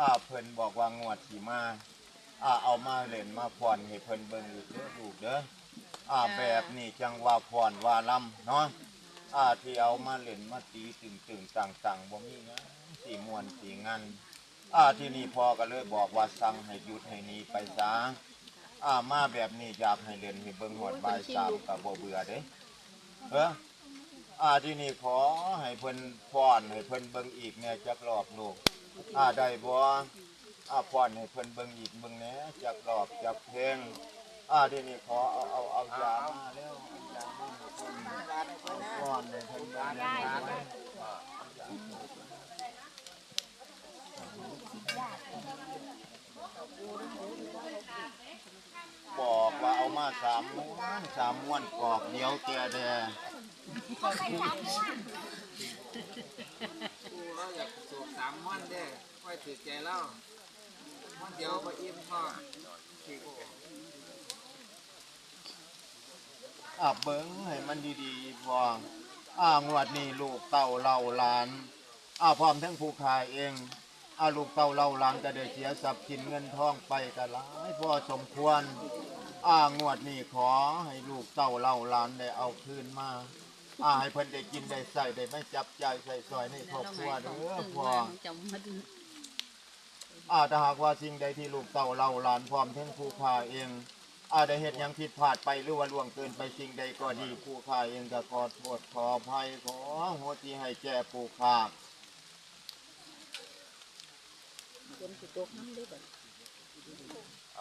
อ่าเพิ่นบอกว่างวดที่มาอ่าเอามาเล่นมาพรให้เพิ่นเบิ่งอีกเด้อลูกเด้ออ่าแบบนี้จังว่าพรว่าลำเนาะอ่าที่เอามาเล่นมาตีตึงตึงๆต่างบ่มีหยังสีมวนสีงันอ่าที่นี่พ่อก็เลยบอกว่าสั่งให้หยุดให้หนีไปซะอ่ามาแบบนี้อยากให้เล่นให้เบิ่งฮอดบ่ายสามก็บ่เบื่อเด้เอออ่าที่นี่ขอให้เพิ่นฟ้อนให้เพิ่นเบิ่งอีกเนี่ยจักรอบลูก อ่าได้บ่อ่าฟ้อนให้เพิ่นเบิ่งอีกเบิ่งแหน่จักรอบจักเพลงอ่าที่นี่ขอเอาเอาเอายามาแล้วเอายามาให้เพิ่นฟ้อนให้เพิ่นเบิ่งแหน่บอกว่าเอามาสามม้วนสามม้วนกอกเดียวแกแดกู เราอยากสูบสามม้อนเด้ค่อยถือใจเล่าม้อนเดียวก็อิ่มพ่ออะเบิ้งให้มันดีๆพออ่างวดนี้ลูกเต่าเล่าหลานอ่าพร้อมทั้งผู้ขายเองอาลูกเต่าเล่าหลานก็ได้เสียทรัพย์สินเงินทองไปก็หลายพอสมควรอ่างวดนี้ขอให้ลูกเต่าเล่าหลานได้เอาคืนมา อ่าให้เพิ่นได้กินได้ใส่ได้ไม่จับใจายใส่ซอยในครอบครัวเด้อพ่อจำมาดูอาถ้าหากว่าสิ่งใดที่ลูกเต่าเล่าหลานพร้อมทั้งครูพาเอง อาได้เหตุยังผิดพลาดไปหรือว่าล่วงเกินไปสิ่งใดก็ดีครูพาเองก็ขอโทษขออภัยขอโหที่ให้แก่ผู้พาคนสิตกน้ำได้แบบอ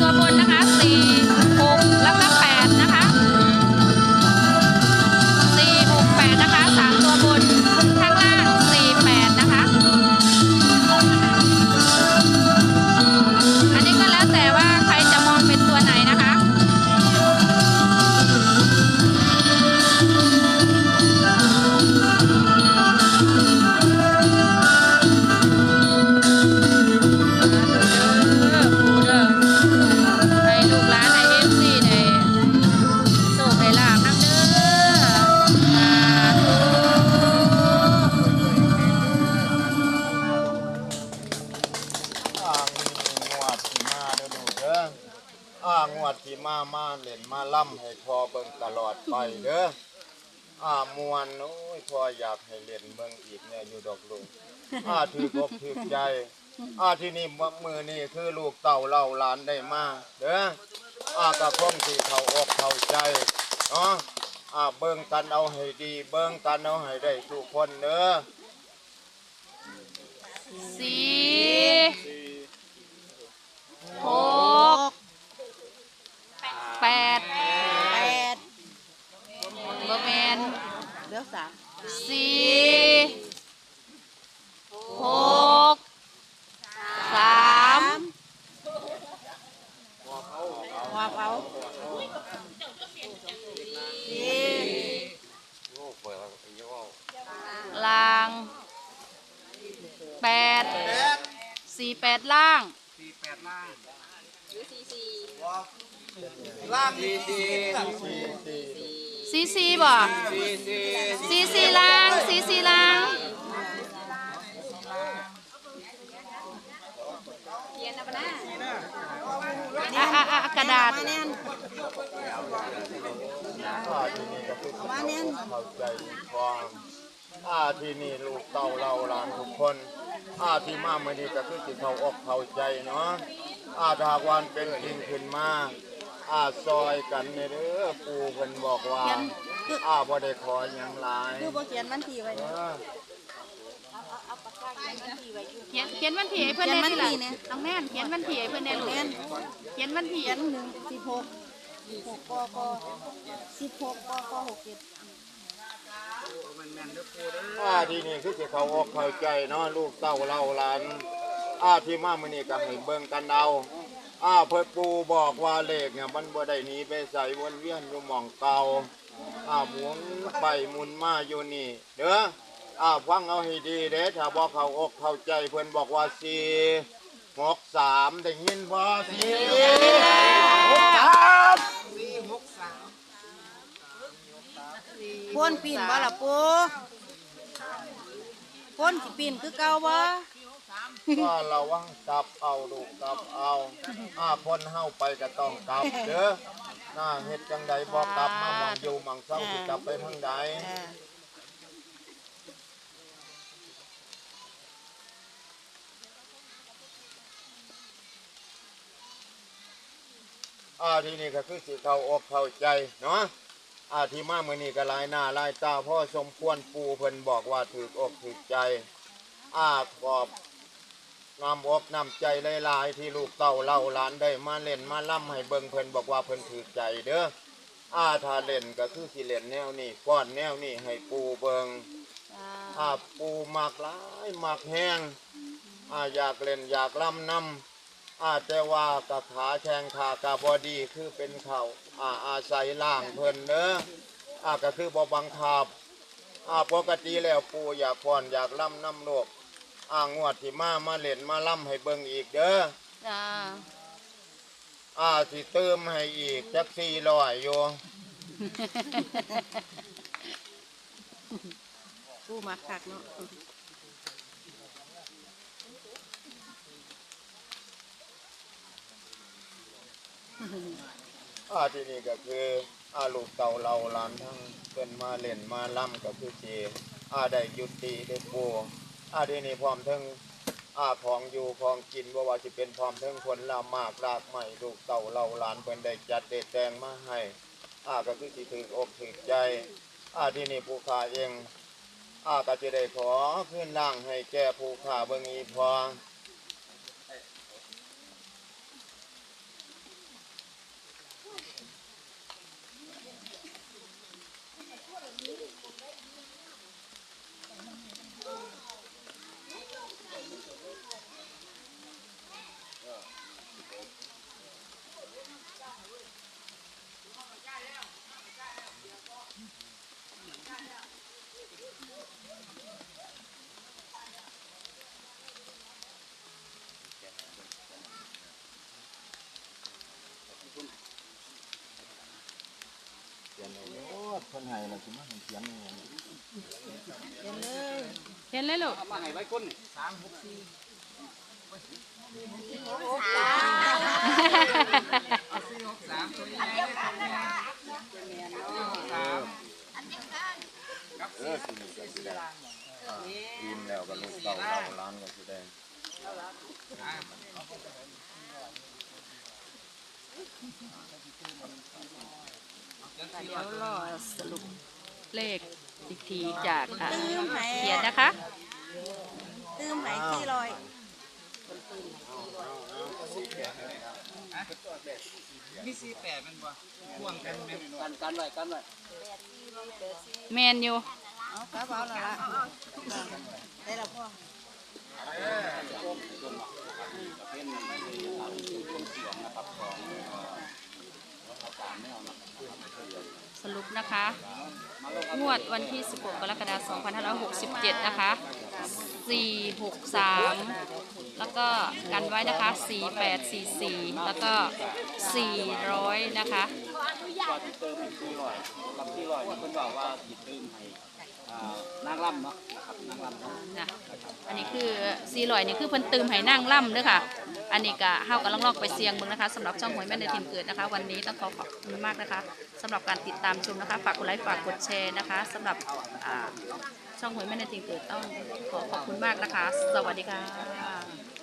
ตัวบนนะคะสี่ ล่ำให้พอเบิ่งตลอดไปเด้ออ่ามวนโอ้ยพออยากให้เล่นเบิ่งอีกเนี่ยอยู่ดอกลูกอ่าถือกอกถือใจอ่าที่นี่มือนี่คือลูกเต่าเล่าหลานได้มาเด้ออ่ากระคงที่เขาอกเขาใจเนาะอ่าเบิ่งกันเอาให้ดี เบิ่งกันเอาให้ได้ทุกคนเด้อสี่หกแปด แปด บแมน เดี๋ยว สี่หกสามวางเอาสี่ลางแปดสี่แปดล่างสี่แปดล่างล่างดีดีสี่สี่ ซีซีบ่ซีซีลางซีซีลางอะอะอะกระดาษมาแน่นอ่าที่นี่ก็คือมาแน่นเข้าใจความอ่าที่นี่ลูกเต่าเราหลานทุกคนอ่าที่มาเมื่อนี้ก็คือที่เขาอกเข้าใจเนาะอ่าถ้าหากวันเป็นจริงขึ้นมา อ่าซอยกันเนี่ยเด้อปู่เพิ่นบอกว่าอ่าบ่ได้ขอหยังหลายคือบ่เขียนวันที่ไว้เอเนี่ยอเขียนเขียนวันที่ให้เพื่อนได้สิล่ะน้องแม่นเขียนวันที่ให้เพื่อนได้ลูกแม่นเขียนวันที่เขียนหนึ่งสิบหกหกกกสิบหกกกหกเจ็ดมันแม่นเด้อปูเด้ออ่าที่นี่คือที่เขาอกเข้าใจเนาะลูกเต่าเราหลานอ่าที่มาเมื่อนี้ก็ให้เบิ่งกันเอา อ่าเพิ่นปู่บอกว่าเลขเนี่ยมันบ่ได้หนี้ไปใส่วนเวียนอยู่หม่องเก่าอ่าหมุนไปหมุนมาอยู่นี่ เด้ออ่าฟังเอาให้ดีเด้อถ้าบอกเขาอกเข้าใจเพิ่นบอกว่าสี่หกสามได้ยินบ่สี่หกสามสี่หกสามพ่นปีนบ่ล่ะปูพ่นสิปีนคือเก่าบ่ ก็ระวังกลับเอาลูกกลับเอาอ่าพ้นเฮาไปก็ต้องกลับเด้อน่าเฮ็ดจังใดบ่กลับมาหมองอยู่หมองเศร้าสิกลับไปทางใดอาทีนี้ก็คือสิเข้าอกเข้าใจเนาะอาทีมาเมื้อนี้ก็ลายหน้าลายตาพ่อสมควรปูเพิ่นบอกว่าถูกอกถูกใจอาขอบ น้ำอกน้ำใจหลายๆที่ลูกเต่าเล่าหลานได้มาเล่นมาล่ำให้เบิ่งเพิ่นบอกว่าเพิ่นถือใจเด้ออาถ้าเล่นก็คือสิเล่นแนวนี้ก้อนแนวนี้ให้ปูเบิงอาปูมักหลายมักแห้งอาอยากเล่นอยากล่ำนำอาแต่ว่ากะขาแข้งขากะบอดีคือเป็นเขาอาอาศัยล่างเพิ่นเด้ออาก็คือบ่บังคับอาปกติแล้วปูอยากพรอยากล่ำน้ำโลก อ่างวดที่มามาเล่นมาล่ำให้เบิ่งอีกเด้อจ้าอ่าสิเติมให้อีกจักสี่ร้อยอยู่ปูมักคักเนาะอ่าที่นี่ก็คืออ่าลูกเต่าเราหลานทั้งเป็นมาเล่นมาล่ำก็คือเจอ่าได้ยุติได้ปู อาที่นี่พร้อมทั้งอาของอยู่ของกินว่าว่าจะเป็นพร้อมทั้งผลลามากรากใหม่ลูกเต่าเล่าหลานเพิ่นได้จัดได้แต่งมาให้อาก็คือสิถืออกถือใจอาที่นี่ผู้ขาเองอาก็จะได้ขอขึ้นล่างให้แก่ผู้ขาเบิงอีพอ เขียนเขียนเลยเห็นเลยลูกมาให้ไว้ก้นสามหกสี่สี่หกสามตัวใหญ่เลยสี่หกสามเออสินี่ก็สิได้อ่าทีมแล้วก็ลูกเก่าเราล้านก็สิได้ เดี๋ยวรอสรุปเลขอีกทีจากอะตื้มไหเขียนนะคะ ตื้มไหที่ลอยมีสี่แปดมันบ่พ่วงกันเป็นกันกันไว้กันไว้แมนอยู่เอากระเป๋าแล้วละได้แล้วพ่อสรุ สรุปนะคะ งวดวันที่ 16 กรกฎาคม 2567 นะคะ 463 แล้วก็กันไว้นะคะ 4844 แล้วก็ 400 นะคะกับที่ลอยเพิ่นบอกว่าติดตื้มให้ นางรำเนาะนะครับนางรำนะอันนี้คือซีลอยนี่คือเพิ่นตืมให้นั่งล่ำเด้อค่ะ อันนี้ก็เฮาก็ลองลอกไปเสียงมึงนะคะสำหรับช่องหวยแม่ในทีมเกิดนะคะ วันนี้ต้องขอขอบคุณมากนะคะสำหรับการติดตามชมนะคะฝากกดไลค์ฝากกดแชร์นะคะสำหรับช่องหวยแม่ในทีมเกิดต้องขอขอบคุณมากนะคะ สวัสดีค่ะ